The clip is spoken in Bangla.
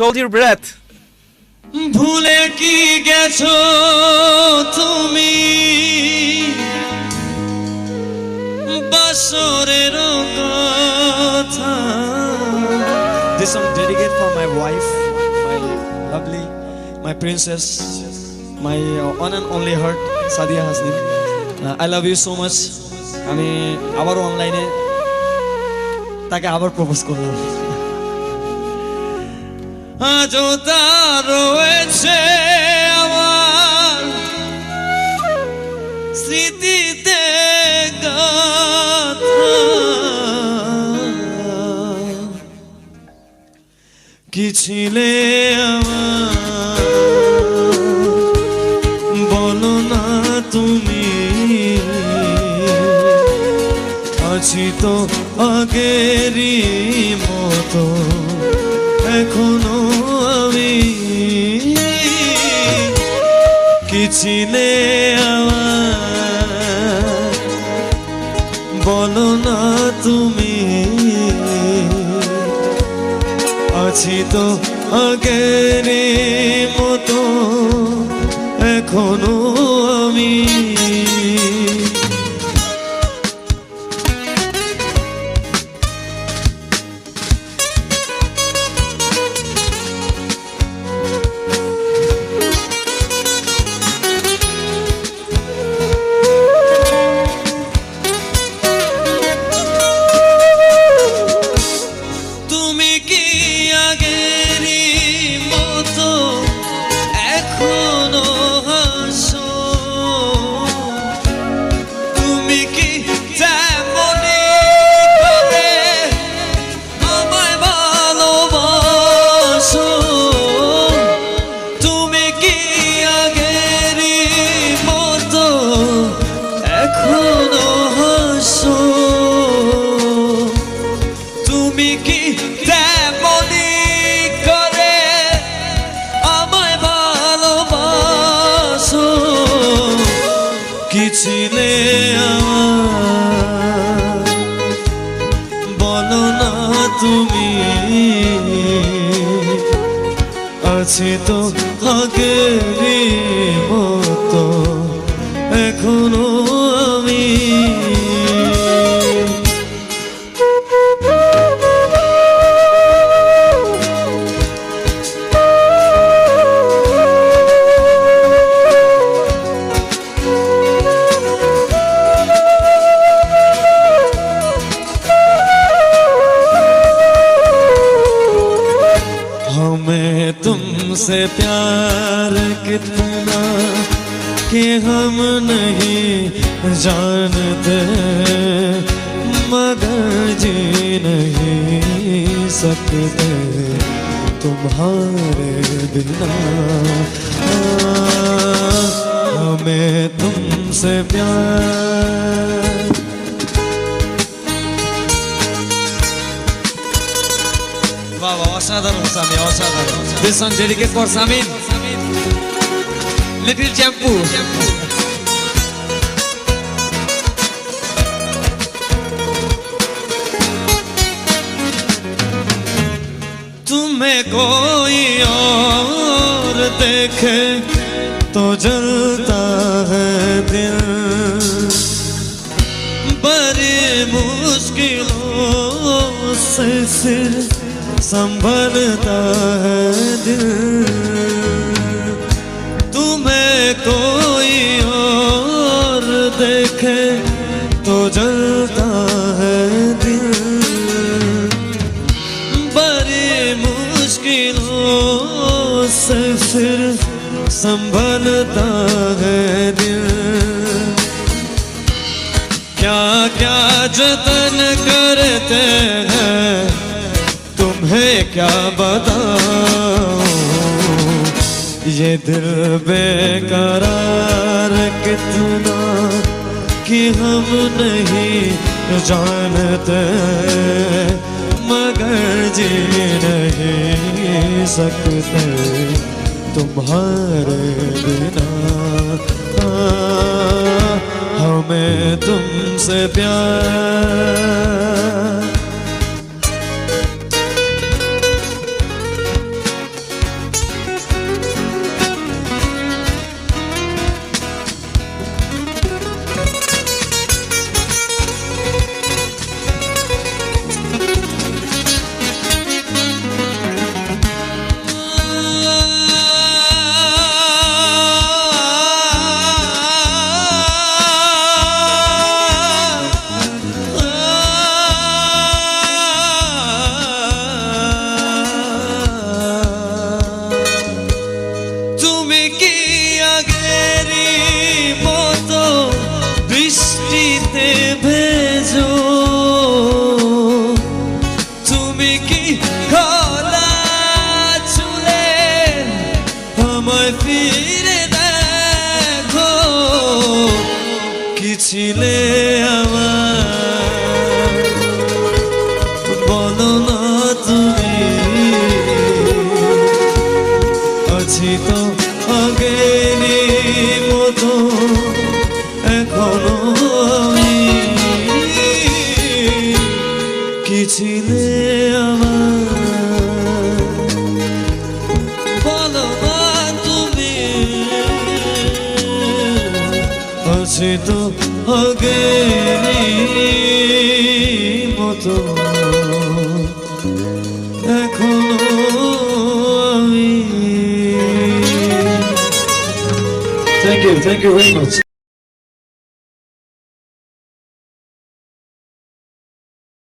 hold your breath. ভুলে কি গেছো তুমি বাসরের কথা This song dedicated for my wife, my lovely, my princess, my uh, one and only heart, Sadia Hasni. Uh, I love you so much. আমি আবারও অনলাইনে তাকে আবার প্রপোজ করলাম আজও তা রয়েছে আমার। স্মৃতিতে। কি ছিলে বলো না তুমি। আছি তো আগেরই মতো, এখনও কি ছিলে বলো না তুমি। আছি তো আগের মতো এখনও আছি তো আগেরই মতো। এখনও तुमसे प्यार कितना कि हम नहीं जानते, मगर जी नहीं सकते। तुम्हारे बिना हमें तुमसे प्यार অসাধারণ স্বামী অসাধারণ this song dedicate for Samin little চ্যাম্পু तुम्हें कोई और देखे तो जलता है दिल बड़ी मुश्किलों से सिर संभलता है दिल। तुम्हें कोई और देखे तो जलता है दिल। बड़ी मुश्किलों से फिर संभलता है दिल। क्या क्या जतन करते हैं तुम्हें क्या बताओ ये दिल बेकरार कितना कि हम नहीं जानते मगर जी नहीं सकते तुम्हारे बिना। हाँ, हमें तुमसे प्यार ভেজো তুমি কি খোলা চুলে আমায় ফিরে দেখো কি ছিলে আছি তো আগেরই মতো এখনও Thank you, thank you very much.